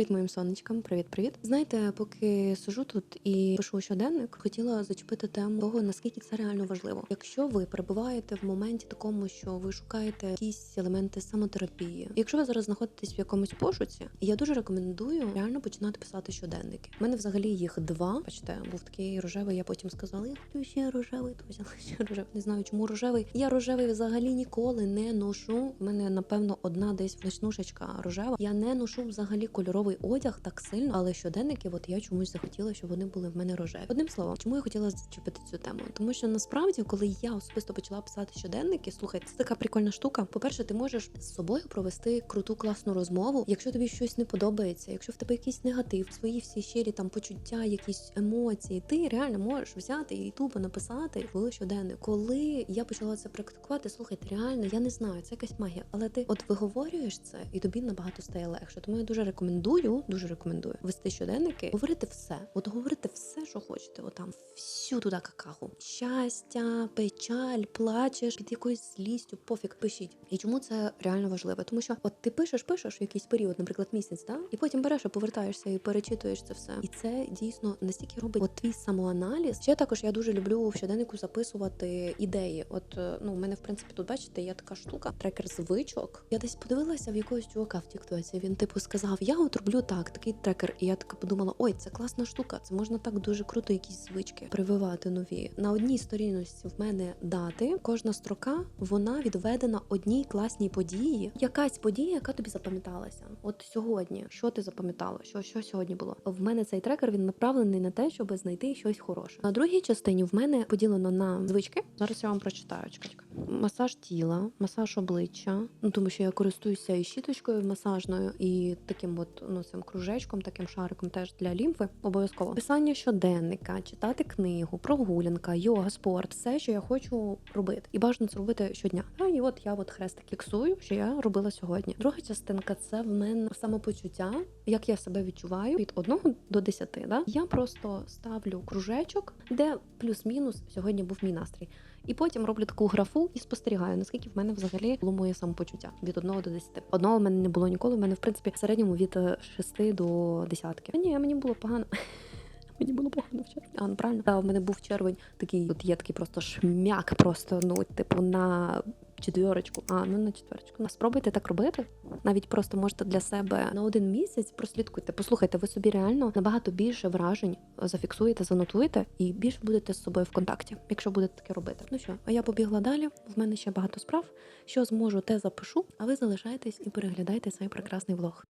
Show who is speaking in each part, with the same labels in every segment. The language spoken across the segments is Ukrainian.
Speaker 1: Привіт моїм сонечкам, привіт-привіт. Знаєте, поки сижу тут і пишу щоденник, хотіла зачепити тему того, наскільки це реально важливо. Якщо ви перебуваєте в моменті такому, що ви шукаєте якісь елементи самотерапії, якщо ви зараз знаходитесь в якомусь пошуці, я дуже рекомендую реально починати писати щоденники. У мене взагалі їх два. Бачите, був такий рожевий. Я потім сказала, я хочу ще рожевий, то взяла ще рожевий. Не знаю, чому рожевий. Я рожевий взагалі ніколи не ношу. У мене напевно одна десь ночнушечка рожева. Я не ношу взагалі кольоровий одяг так сильно, але щоденники, от я чомусь захотіла, щоб вони були в мене рожеві. Одним словом, чому я хотіла зачепити цю тему? Тому що насправді, коли я особисто почала писати щоденники, слухайте, це така прикольна штука. По-перше, ти можеш з собою провести круту класну розмову. Якщо тобі щось не подобається, якщо в тебе якийсь негатив, свої всі щирі там почуття, якісь емоції, ти реально можеш взяти і тупо написати в щоденник. Коли я почала це практикувати, слухайте, реально, я не знаю, це якась магія, але ти от виговорюєш це, і тобі набагато стає легше. Тому я дуже рекомендую, дуже рекомендую вести щоденники, говорити все, от говорити все, що хочете. Отам всю туди какаху. Щастя, печаль, плачеш під якоюсь злістю, пофіг, пишіть. І чому це реально важливо? Тому що от ти пишеш, пишеш в якийсь період, наприклад, місяць, да? і потім береш і повертаєшся і перечитуєш це все. І це дійсно настільки робить от твій самоаналіз. Ще також я дуже люблю в щоденнику записувати ідеї. От е, ну, у мене в принципі тут бачите, є така штука, трекер звичок. Я десь подивилася в якогось чувака в Тіктоці. Він типу сказав: Я от роблю так, такий трекер. І я така подумала: ой, це класна штука. Це можна так дуже круто, якісь звички прививати нові. На одній сторінності в мене дати. Кожна строка вона відведена одній класній події. Якась подія, яка тобі запам'яталася. От сьогодні, що ти запам'ятала? Що, що сьогодні було? В мене цей трекер він направлений на те, щоб знайти щось хороше. На другій частині в мене поділено на звички. Зараз я вам прочитаю. Чекай, чекай. Масаж тіла, масаж обличчя. Ну тому що я користуюся і щіточкою масажною, і таким от ну цим кружечком, таким шариком теж для лімфи. Обов'язково писання щоденника, читати книгу, прогулянка, йога, спорт, все, що я хочу робити, і бажано це робити щодня. А і от я от хрестик фіксую, що я робила сьогодні. Друга частинка це в мене самопочуття, як я себе відчуваю від 1 до 10. Да? Я просто ставлю кружечок, де плюс-мінус сьогодні був мій настрій. І потім роблю таку графу і спостерігаю, наскільки в мене взагалі було моє самопочуття від 1 до 10. Одного в мене не було ніколи. В мене в принципі в середньому від 6 до десятки. Ні, мені було погано. Мені було погано в червні. А, ну правильно. Та, в мене був червень такий, от є такий просто шмяк, просто ну, типу, на четвірочку. А, ну на четверочку. Ну, спробуйте так робити. Навіть просто можете для себе на один місяць прослідкуйте. Послухайте, ви собі реально набагато більше вражень зафіксуєте, занотуєте і більше будете з собою в контакті, якщо будете таке робити. Ну що, а я побігла далі. В мене ще багато справ. Що зможу, те запишу. А ви залишайтесь і переглядайте цей прекрасний влог.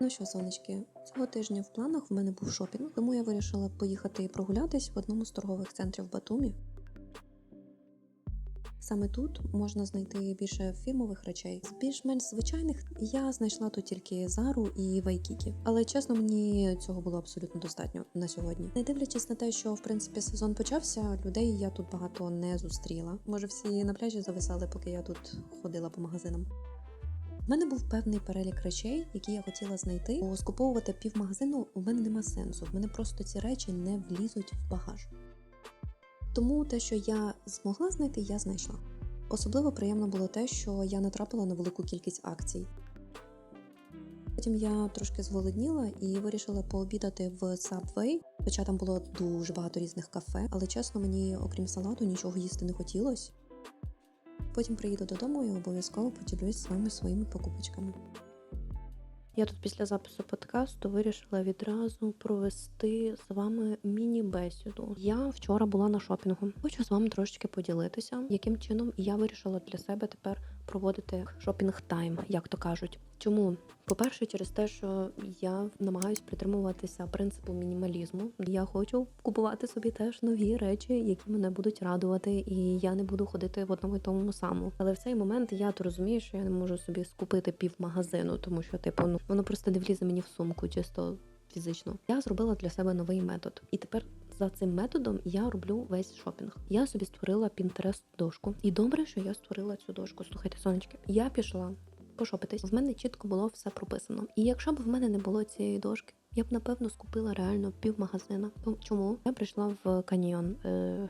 Speaker 1: Ну що, сонечки, цього тижня в планах в мене був шопінг, тому я вирішила поїхати і прогулятись в одному з торгових центрів Батумі. Саме тут можна знайти більше фірмових речей. З більш-менш звичайних я знайшла тут тільки Зару і Вайкікі. Але чесно, мені цього було абсолютно достатньо на сьогодні. Не дивлячись на те, що в принципі сезон почався, людей я тут багато не зустріла. Може, всі на пляжі зависали, поки я тут ходила по магазинам. У мене був певний перелік речей, які я хотіла знайти, бо скуповувати півмагазину у мене нема сенсу. В мене просто ці речі не влізуть в багаж. Тому те, що я змогла знайти, я знайшла. Особливо приємно було те, що я натрапила на велику кількість акцій. Потім я трошки зголодніла і вирішила пообідати в Subway, хоча там було дуже багато різних кафе, але чесно, мені, окрім салату, нічого їсти не хотілося. Потім приїду додому і обов'язково поділюсь з вами своїми покупочками. Я тут після запису подкасту вирішила відразу провести з вами міні-бесіду. Я вчора була на шопінгу. Хочу з вами трошечки поділитися, яким чином я вирішила для себе тепер проводити шопінг тайм, як то кажуть. Чому? По-перше, через те, що я намагаюсь притримуватися принципу мінімалізму. Я хочу купувати собі теж нові речі, які мене будуть радувати, і я не буду ходити в одному і тому самому. Але в цей момент я то розумію, що я не можу собі скупити пів магазину, тому що типу ну воно просто не влізе мені в сумку, чисто фізично. Я зробила для себе новий метод, і тепер. За цим методом я роблю весь шопінг. Я собі створила Pinterest дошку. І добре, що я створила цю дошку. Слухайте, сонечки. Я пішла пошопитись. В мене чітко було все прописано. І якщо б в мене не було цієї дошки, я б напевно скупила реально пів магазина. Чому я прийшла в каньйон? Е-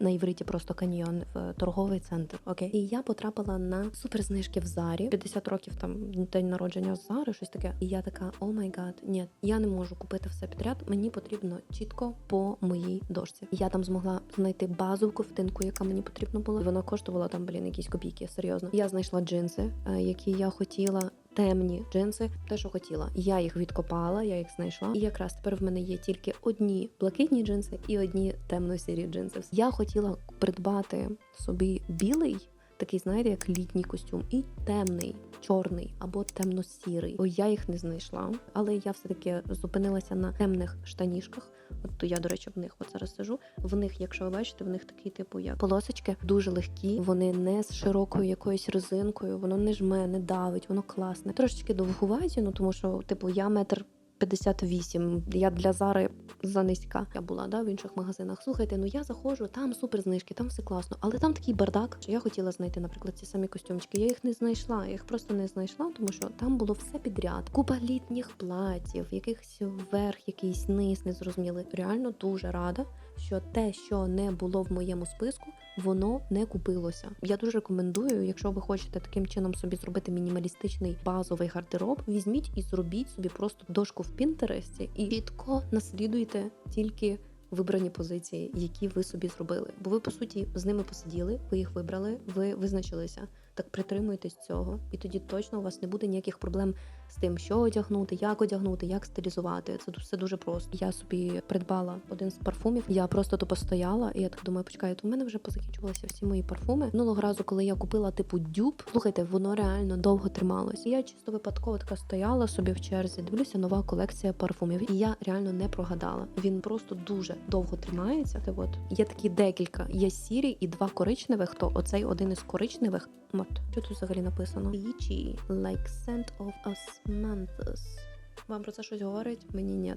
Speaker 1: на івриті просто каньйон в торговий центр. Окей, і я потрапила на суперзнижки в Зарі. 50 років там день народження Зари, щось таке. І я така, о май гад, ні, я не можу купити все підряд. Мені потрібно чітко по моїй дошці. Я там змогла знайти базову ковтинку, яка мені потрібна була. Вона коштувала там, блін, якісь копійки. Серйозно. Я знайшла джинси, е, які я хотіла. Темні джинси, те, що хотіла. Я їх відкопала, я їх знайшла. І якраз тепер в мене є тільки одні блакитні джинси і одні темно-сірі джинси. Я хотіла придбати собі білий. Такий, знаєте, як літній костюм, і темний, чорний або темно-сірий. Бо я їх не знайшла. Але я все-таки зупинилася на темних штанішках. От то я, до речі, в них от зараз сижу. В них, якщо ви бачите, в них такі, типу, як полосочки, дуже легкі. Вони не з широкою якоюсь резинкою, воно не жме, не давить, воно класне. Трошечки довгуваті, ну тому що, типу, я метр 58. Я для Зари занизька. Я була да, в інших магазинах. Слухайте, ну я заходжу, там супер знижки, там все класно. Але там такий бардак, що я хотіла знайти, наприклад, ці самі костюмчики. Я їх не знайшла. Я їх просто не знайшла, тому що там було все підряд. Купа літніх платів, якихось верх, якийсь низ, незрозумілий. Реально дуже рада, що те, що не було в моєму списку, воно не купилося. Я дуже рекомендую, якщо ви хочете таким чином собі зробити мінімалістичний базовий гардероб, візьміть і зробіть собі просто дошку в Пінтересті і чітко наслідуйте тільки. Вибрані позиції, які ви собі зробили, бо ви по суті з ними посиділи, ви їх вибрали, ви визначилися. Так притримуйтесь цього, і тоді точно у вас не буде ніяких проблем з тим, що одягнути, як одягнути, як стилізувати. Це все дуже просто. Я собі придбала один з парфумів. Я просто то постояла, і я так думаю, почекайте, у мене вже позакінчувалися всі мої парфуми. Минулого разу, коли я купила типу дюб, слухайте, воно реально довго трималось. Я чисто випадково така стояла собі в черзі. Дивлюся, нова колекція парфумів. І я реально не прогадала. Він просто дуже довго тримається. Та от є такі декілька. Є сірі і два коричневих. То оцей один із коричневих. От що тут взагалі написано? Peachy, like scent of osmanthus. Вам про це щось говорить? Мені ні.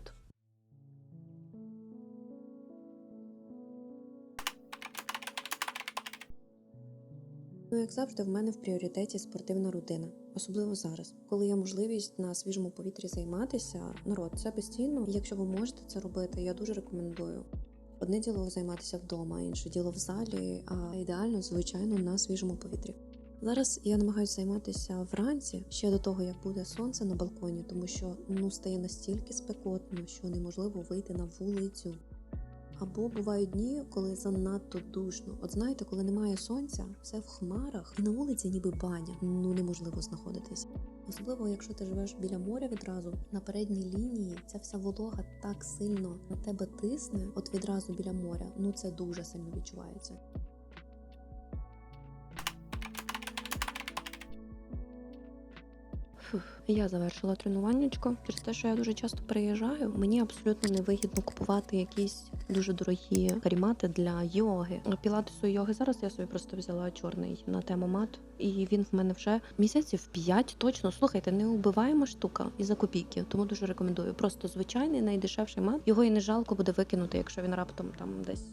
Speaker 1: Ну, як завжди, в мене в пріоритеті спортивна рутина, особливо зараз, коли є можливість на свіжому повітрі займатися. Народ, це постійно. І Якщо ви можете це робити, я дуже рекомендую. Одне діло займатися вдома, інше діло в залі, а ідеально, звичайно, на свіжому повітрі. Зараз я намагаюся займатися вранці ще до того, як буде сонце на балконі, тому що ну стає настільки спекотно, що неможливо вийти на вулицю. Або бувають дні, коли занадто душно. От знаєте, коли немає сонця, все в хмарах, і на вулиці ніби баня. Ну неможливо знаходитись. Особливо, якщо ти живеш біля моря відразу на передній лінії, ця вся волога так сильно на тебе тисне, от відразу біля моря. Ну це дуже сильно відчувається. Я завершила тренуваннячко. Через те, що я дуже часто приїжджаю, мені абсолютно невигідно купувати якісь дуже дорогі карімати для йоги. Пілатесу йоги зараз я собі просто взяла чорний на тему мат, і він в мене вже місяців 5 точно. Слухайте, не убиваємо штука і за копійки, тому дуже рекомендую. Просто звичайний найдешевший мат. Його і не жалко буде викинути, якщо він раптом там десь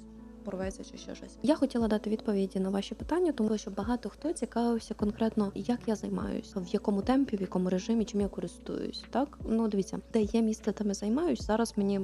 Speaker 1: порветься чи ще щось. Я хотіла дати відповіді на ваші питання, тому що багато хто цікавився конкретно, як я займаюся, в якому темпі, в якому режимі, чим я користуюсь. Так, ну дивіться, де є місце, там я займаюсь. Зараз мені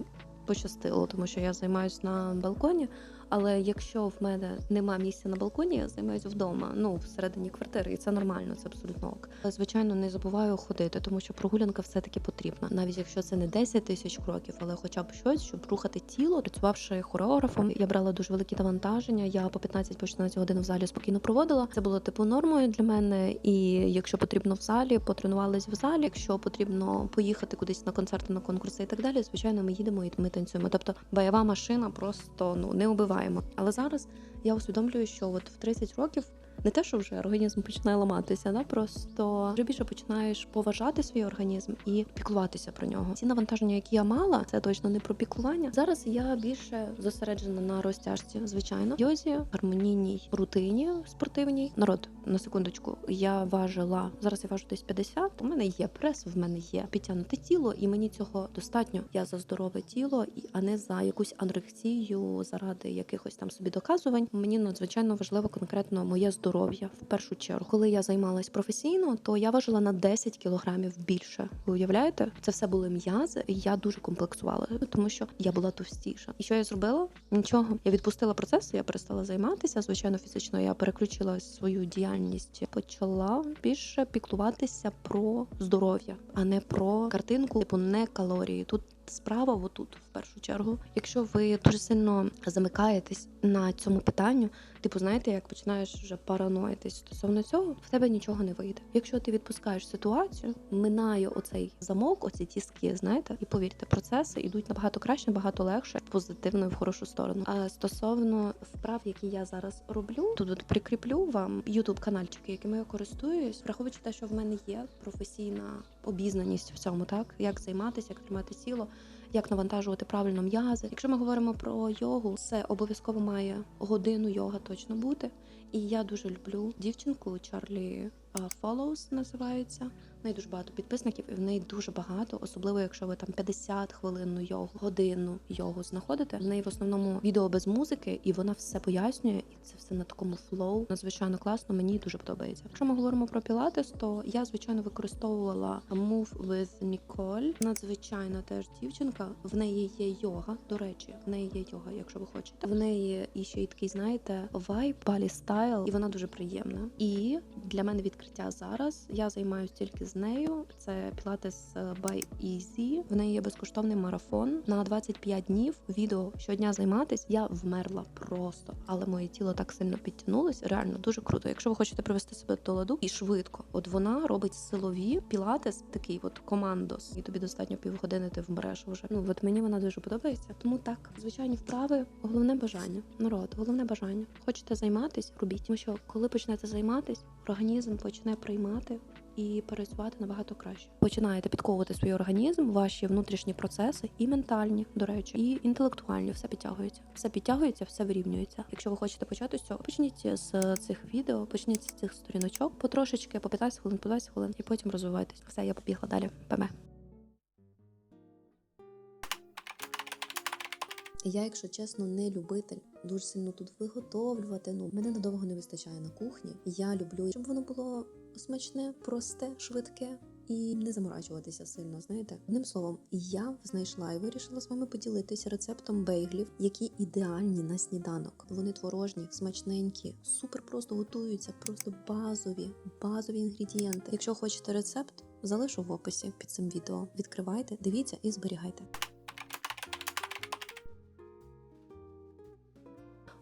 Speaker 1: пощастило, тому що я займаюсь на балконі. Але якщо в мене нема місця на балконі, я займаюся вдома, ну всередині квартири, і це нормально, це абсолютно ок. Звичайно, не забуваю ходити, тому що прогулянка все таки потрібна, навіть якщо це не 10 тисяч кроків, але хоча б щось, щоб рухати тіло, працювавши хореографом, я брала дуже великі навантаження. Я по 15 по 16 годин в залі спокійно проводила. Це було типу нормою для мене. І якщо потрібно в залі, потренувались в залі. Якщо потрібно поїхати кудись на концерти, на конкурси і так далі, звичайно, ми їдемо і ми танцюємо. Тобто бойова машина просто ну не убиваємо. Але зараз я усвідомлюю, що от в 30 років не те, що вже організм починає ламатися, да просто вже більше починаєш поважати свій організм і піклуватися про нього. Ці навантаження, які я мала, це точно не про піклування. Зараз я більше зосереджена на розтяжці, звичайно, йозі, гармонійній рутині спортивній. Народ на секундочку, я важила зараз. Я важу десь 50, У мене є прес, в мене є підтягнуте тіло, і мені цього достатньо. Я за здорове тіло, і а не за якусь анорексію заради якихось там собі доказувань. Мені надзвичайно важливо конкретно моє здоров'я. Здоров'я в першу чергу. Коли я займалась професійно, то я важила на 10 кілограмів більше. Ви уявляєте? Це все були м'язи, і я дуже комплексувала, тому що я була товстіша. І що я зробила? Нічого. Я відпустила процес, я перестала займатися. Звичайно, фізично я переключила свою діяльність, почала більше піклуватися про здоров'я, а не про картинку, типу не калорії. Тут справа отут, першу чергу. Якщо ви дуже сильно замикаєтесь на цьому питанню, типу, знаєте, як починаєш вже параноїтись стосовно цього, в тебе нічого не вийде. Якщо ти відпускаєш ситуацію, минає оцей замок, оці тіски, знаєте, і повірте, процеси йдуть набагато краще, набагато легше, позитивно і в хорошу сторону. А стосовно вправ, які я зараз роблю, тут от прикріплю вам youtube канальчики, якими я користуюсь, враховуючи те, що в мене є професійна обізнаність в цьому, так як займатися, як тримати тіло. Як навантажувати правильно м'язи? Якщо ми говоримо про йогу, це обов'язково має годину йога точно бути. І я дуже люблю дівчинку Чарлі Follows називається. В неї дуже багато підписників, і в неї дуже багато, особливо якщо ви там 50 хвилинну йогу, годину йогу знаходите. В неї в основному відео без музики, і вона все пояснює, і це все на такому флоу. Надзвичайно класно, мені дуже подобається. Якщо ми говоримо про пілатес, то я звичайно використовувала Move with Nicole. Надзвичайна теж дівчинка. В неї є йога. До речі, в неї є йога, якщо ви хочете. В неї і ще й такий, знаєте, вайб, балі стайл, і вона дуже приємна. І для мене відкриття зараз. Я займаюся тільки з нею. Це Pilates by Easy. В неї є безкоштовний марафон на 25 днів. Відео щодня займатись. Я вмерла просто, але моє тіло так сильно підтягнулось. Реально дуже круто. Якщо ви хочете привести себе до ладу і швидко, от вона робить силові пілатес, такий от командос, і тобі достатньо півгодини ти вмреш вже. Ну от мені вона дуже подобається. Тому так, звичайні вправи, головне бажання. Народ, головне бажання. Хочете займатись, робіть. Тому що коли почнете займатись, організм почне приймати і працювати набагато краще. Починаєте підковувати свій організм, ваші внутрішні процеси, і ментальні, до речі, і інтелектуальні. Все підтягується, все підтягується, все вирівнюється. Якщо ви хочете почати з цього, почніть з цих відео, почніть з цих сторіночок, потрошечки, по 15 хвилин, по 20 хвилин, і потім розвивайтесь. Все, я побігла далі. Бе-бе.
Speaker 2: Я, якщо чесно, не любитель дуже сильно тут виготовлювати. Ну мене надовго не вистачає на кухні. Я люблю, щоб воно було смачне, просте, швидке. І не заморачуватися сильно, знаєте. Одним словом, я знайшла і вирішила з вами поділитися рецептом бейглів, які ідеальні на сніданок. Вони творожні, смачненькі, супер просто готуються, просто базові, базові інгредієнти. Якщо хочете рецепт, залишу в описі під цим відео. Відкривайте, дивіться і зберігайте.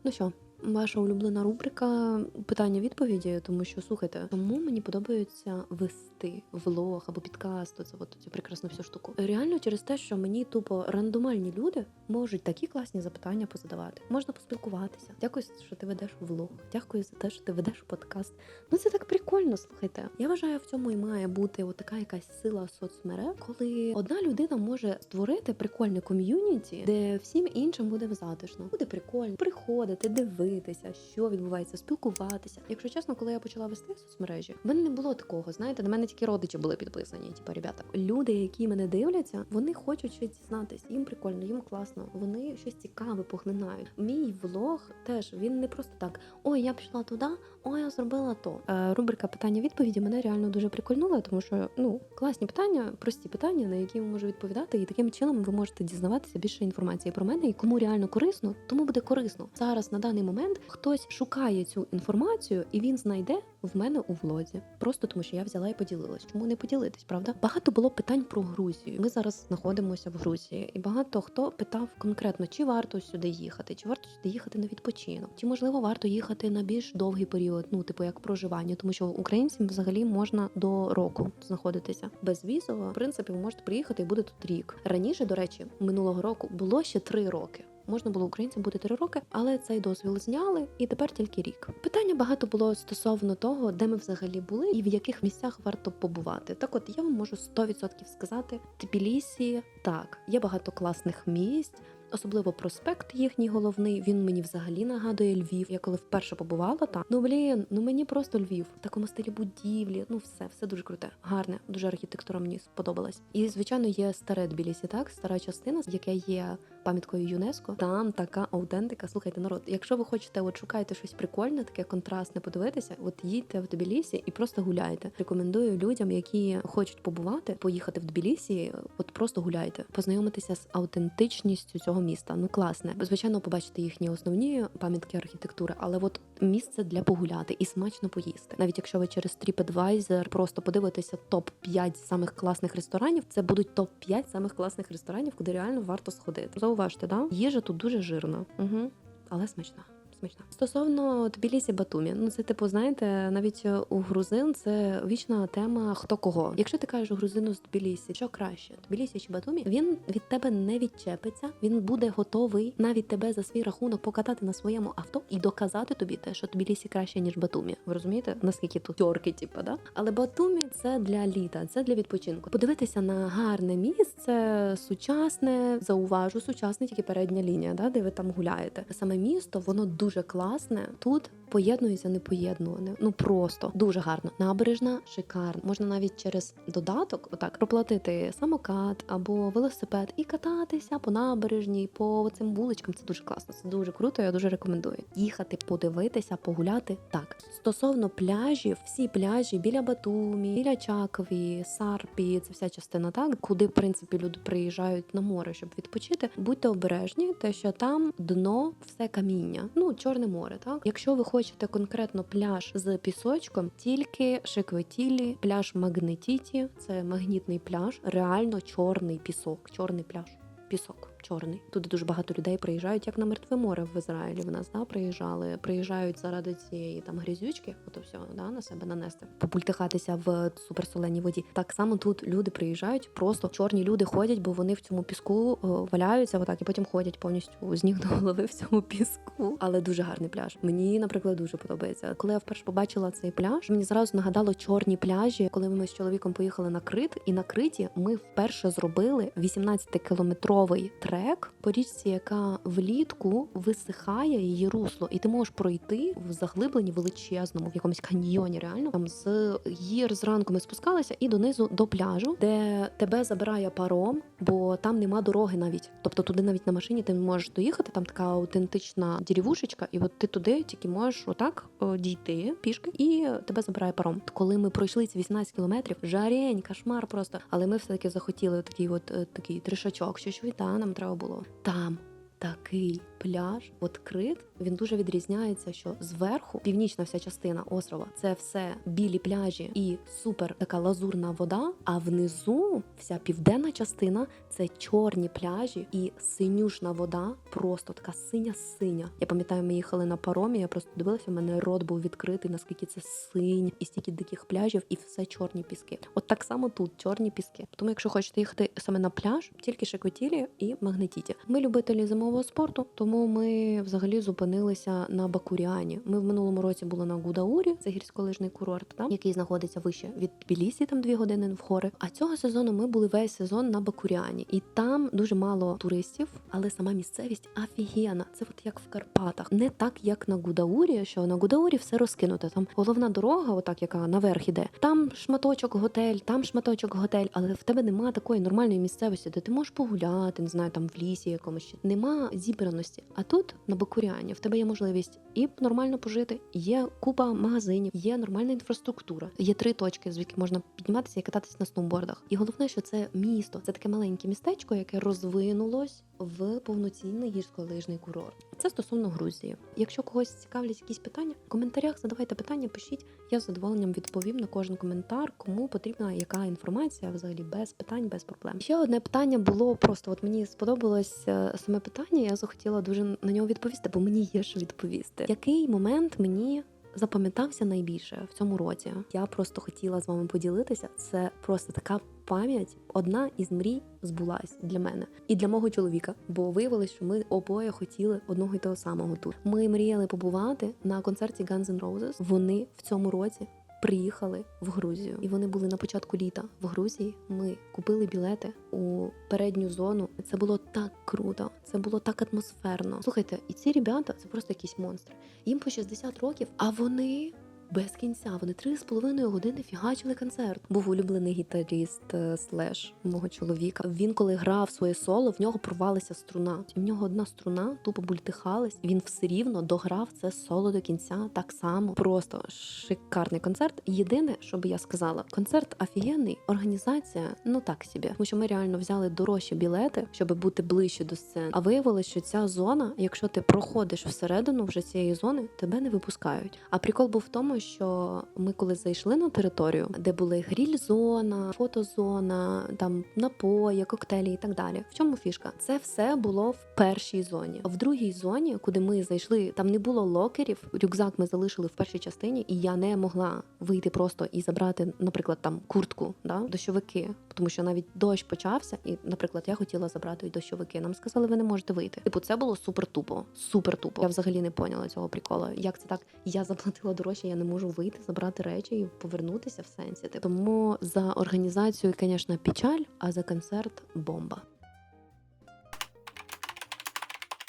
Speaker 1: Ну що, ваша улюблена рубрика питання-відповіді, тому що слухайте, тому мені подобається вести влог або підкаст, оце от цю прекрасну всю штуку. Реально через те, що мені тупо рандомальні люди можуть такі класні запитання позадавати. Можна поспілкуватися. Дякую, що ти ведеш влог. Дякую за те, що ти ведеш подкаст. Ну це так прикольно. Слухайте. Я вважаю, в цьому і має бути от така якась сила соцмереж, коли одна людина може створити прикольне ком'юніті, де всім іншим буде затишно. Буде прикольно приходити, дивитися, що відбувається, спілкуватися. Якщо чесно, коли я почала вести соцмережі, в мене не було такого. Знаєте, на мене тільки родичі були підписані. Типа, ребята, люди, які мене дивляться, вони хочуть щось дізнатись. Їм прикольно, їм класно. Вони щось цікаве поглинають. Мій влог теж він не просто так. Ой, я пішла туди, ой, я зробила то. Е, рубрика питання-відповіді мене реально дуже прикольнула, тому що ну класні питання, прості питання, на які я можу відповідати, і таким чином ви можете дізнаватися більше інформації про мене. І кому реально корисно, тому буде корисно. Зараз на даний момент хтось шукає цю інформацію, і він знайде в мене у влозі. Просто тому, що я взяла і поділилась. Чому не поділитись, правда? Багато було питань про Грузію. Ми зараз знаходимося в Грузії, і багато хто питав конкретно, чи варто сюди їхати, чи варто сюди їхати на відпочинок, чи можливо варто їхати на більш довгий період, ну типу як проживання, тому що українцям взагалі можна до року знаходитися безвізово. В принципі, ви можете приїхати і буде тут рік. Раніше, до речі, минулого року було ще три роки. Можна було українцям бути три роки, але цей дозвіл зняли, і тепер тільки рік. Питання багато було стосовно того, де ми взагалі були і в яких місцях варто побувати. Так, от я вам можу 100% сказати: Тбілісі, так, є багато класних місць. Особливо проспект їхній головний. Він мені взагалі нагадує Львів. Я коли вперше побувала там. Ну блін, ну мені просто Львів в такому стилі будівлі. Ну все, все дуже круте, гарне, дуже архітектура мені сподобалась. І звичайно є старе Тбілісі, так стара частина, яка є пам'яткою ЮНЕСКО. Там така аутентика. Слухайте, народ. Якщо ви хочете, от шукаєте щось прикольне, таке контрастне, подивитися, от їдьте в Тбілісі і просто гуляйте. Рекомендую людям, які хочуть побувати, поїхати в Тбілісі, от просто гуляйте, познайомитися з аутентичністю цього міста. Ну класне. Звичайно, побачите їхні основні пам'ятки архітектури, але от місце для погуляти і смачно поїсти. Навіть якщо ви через TripAdvisor просто подивитеся топ 5 самих класних ресторанів, це будуть топ 5 самих класних ресторанів, куди реально варто сходити. Зауважте, да? Їжа тут дуже жирна, угу. але смачна. Смачна. Стосовно Тбілісі Батумі, ну це типу, знаєте, навіть е, у грузин це вічна тема хто кого. Якщо ти кажеш грузину з Тбілісі, що краще, Тбілісі чи Батумі, він від тебе не відчепиться, він буде готовий навіть тебе за свій рахунок покатати на своєму авто і доказати тобі те, що Тбілісі краще ніж Батумі. Ви розумієте, наскільки тут тьорки, типу, да? Але Батумі це для літа, це для відпочинку. Подивитися на гарне місце, сучасне, зауважу, сучасне тільки передня лінія, да, де ви там гуляєте. Саме місто, воно дуже класне. Тут поєднується непоєднуване. Ну просто дуже гарно. Набережна шикарна. Можна навіть через додаток, отак, проплатити самокат або велосипед і кататися по набережній, по цим вуличкам. Це дуже класно. Це дуже круто. Я дуже рекомендую. Їхати, подивитися, погуляти. Так стосовно пляжів, всі пляжі біля Батумі, біля Чакові, Сарпі, це вся частина, так куди в принципі люди приїжджають на море, щоб відпочити. Будьте обережні, те, що там дно все каміння. Ну, чорне море, так. Якщо ви хочете конкретно пляж з пісочком, тільки Шикветілі, пляж Магнетіті, це магнітний пляж, реально чорний пісок, чорний пляж. Пісок чорний. Туди дуже багато людей приїжджають, як на мертве море в Ізраїлі. В нас да, приїжджали, приїжджають заради цієї там грізючки, ото все да, на себе нанести, попультихатися в суперсоленій воді. Так само тут люди приїжджають, просто чорні люди ходять, бо вони в цьому піску валяються, отак і потім ходять повністю з ніг до голови в цьому піску. Але дуже гарний пляж. Мені, наприклад, дуже подобається. Коли я вперше побачила цей пляж, мені зразу нагадало чорні пляжі, коли ми з чоловіком поїхали на Крит, і на Криті ми вперше зробили 18-кілометровий трек по річці, яка влітку висихає її русло, і ти можеш пройти в заглибленні величезному, в якомусь каньйоні. Реально там з гір зранку ми спускалися і донизу до пляжу, де тебе забирає паром, бо там нема дороги навіть. Тобто туди навіть на машині ти не можеш доїхати. Там така аутентична деревушечка, і от ти туди тільки можеш отак о, дійти пішки, і тебе забирає паром. Коли ми пройшли ці 18 кілометрів, жарень, кошмар просто. Але ми все таки захотіли такий, от е, такий тришачок, що що та нам треба було там. Такий пляж, от крит, він дуже відрізняється, що зверху північна вся частина острова це все білі пляжі і супер така лазурна вода. А внизу вся південна частина це чорні пляжі і синюшна вода, просто така синя-синя. Я пам'ятаю, ми їхали на паромі. Я просто дивилася, у мене рот був відкритий, наскільки це синь, і стільки диких пляжів, і все чорні піски. От так само тут чорні піски. Тому, якщо хочете їхати саме на пляж, тільки Шекотілі і Магнетіті. Ми любителі зимового спорту, тому ми взагалі зупинилися на Бакуріані. Ми в минулому році були на Гудаурі, це гірськолижний курорт, там, який знаходиться вище від Тбілісі, там дві години в гори. А цього сезону ми були весь сезон на Бакуріані, і там дуже мало туристів, але сама місцевість офігенна. Це от як в Карпатах, не так як на Гудаурі, що на Гудаурі все розкинуте. Там головна дорога, отак яка наверх іде. Там шматочок готель, там шматочок готель, але в тебе немає такої нормальної місцевості, де ти можеш погуляти, не знаю, там в лісі якомусь. Нема зібраності. А тут на Бакуріані в тебе є можливість і нормально пожити. Є купа магазинів, є нормальна інфраструктура. Є три точки, звідки можна підніматися і кататися на сноубордах. І головне, що це місто, це таке маленьке містечко, яке розвинулось в повноцінний гірськолижний курорт. Це стосовно Грузії. Якщо когось цікавлять якісь питання, в коментарях задавайте питання, пишіть. Я з задоволенням відповім на кожен коментар, кому потрібна яка інформація, взагалі без питань, без проблем. Ще одне питання було просто: от мені сподобалось е, саме питання. Я захотіла дуже на нього відповісти, бо мені є що відповісти. Який момент мені запам'ятався найбільше в цьому році? Я просто хотіла з вами поділитися. Це просто така пам'ять. Одна із мрій збулась для мене і для мого чоловіка, бо виявилось, що ми обоє хотіли одного й того самого тут. Ми мріяли побувати на концерті Guns N' Roses. Вони в цьому році. Приїхали в Грузію, і вони були на початку літа в Грузії. Ми купили білети у передню зону. Це було так круто, це було так атмосферно. Слухайте, і ці ребята це просто якісь монстри. Їм по 60 років, а вони без кінця. Вони три з половиною години фігачили концерт. Був улюблений гітаріст е, слеш мого чоловіка. Він коли грав своє соло, в нього порвалася струна. В нього одна струна тупо бультихалась. Він все рівно дограв це соло до кінця. Так само, просто шикарний концерт. Єдине, що би я сказала, концерт офігенний, організація ну так собі. Тому що ми реально взяли дорожчі білети, щоб бути ближче до сцени. А виявилося, що ця зона, якщо ти проходиш всередину вже цієї зони, тебе не випускають. А прикол був в тому, що ми коли зайшли на територію, де були гріль-зона, фотозона, там напої, коктейлі і так далі. В чому фішка? Це все було в першій зоні. В другій зоні, куди ми зайшли, там не було локерів. Рюкзак ми залишили в першій частині, і я не могла вийти просто і забрати, наприклад, там куртку, да, дощовики, тому що навіть дощ почався, і, наприклад, я хотіла забрати дощовики. Нам сказали, ви не можете вийти. Типу, це було супер тупо, супер тупо. Я взагалі не поняла цього приколу. Як це так? Я заплатила дорожче, я не можу вийти, забрати речі і повернутися в сенсі. Тому за організацію, звісно, печаль, а за концерт бомба.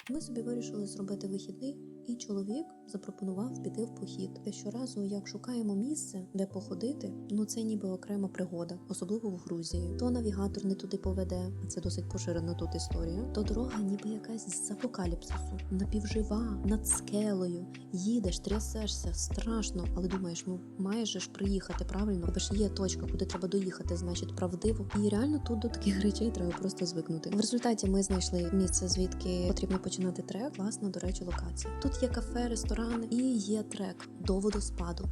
Speaker 2: Ми собі вирішили зробити вихідний, і чоловік запропонував піти в похід. Щоразу, як шукаємо місце, де походити, ну це ніби окрема пригода, особливо в Грузії. То навігатор не туди поведе, а це досить поширена тут історія. То дорога, ніби якась з апокаліпсису, напівжива, над скелею. Їдеш, трясешся, страшно, але думаєш, ну маєш же ж приїхати правильно. Тебе ж є точка, куди треба доїхати, значить правдиво. І реально тут до таких речей треба просто звикнути. В результаті ми знайшли місце, звідки потрібно починати трек. Класна, до речі, локація. Тут є кафе, ресторани і є трек до водоспаду.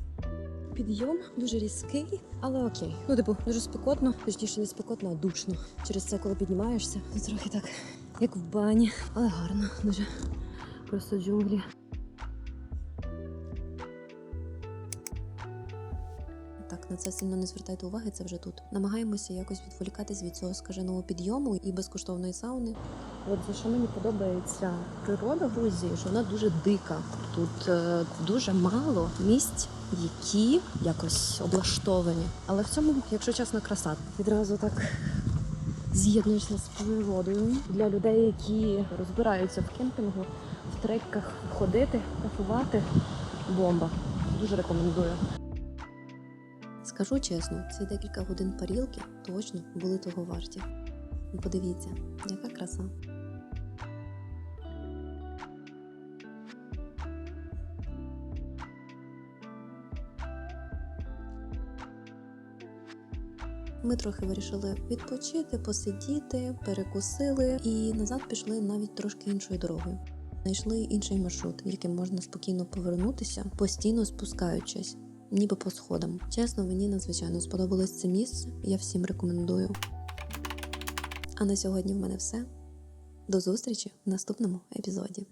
Speaker 3: Підйом дуже різкий, але окей. Ну, типу, дуже спекотно, точніше не спекотно, а душно. Через це, коли піднімаєшся, то трохи так, як в бані, але гарно, дуже просто джунглі.
Speaker 2: На це сильно не звертайте уваги, це вже тут. Намагаємося якось відволікатись від цього скаженого підйому і безкоштовної сауни.
Speaker 3: От за що мені подобається природа Грузії, що вона дуже дика. Тут е, дуже мало місць, які якось облаштовані. Але в цьому, якщо чесно, краса. Відразу так з'єднуєшся з природою. Для людей, які розбираються в кемпінгу, в треках ходити, кайфувати. Бомба. Дуже рекомендую.
Speaker 2: Скажу чесно, ці декілька годин парілки точно були того варті. Ну, Подивіться, яка краса. Ми трохи вирішили відпочити, посидіти, перекусили і назад пішли навіть трошки іншою дорогою. Знайшли інший маршрут, яким можна спокійно повернутися, постійно спускаючись, ніби по сходам. Чесно, мені надзвичайно сподобалось це місце. Я всім рекомендую. А на сьогодні в мене все. До зустрічі в наступному епізоді.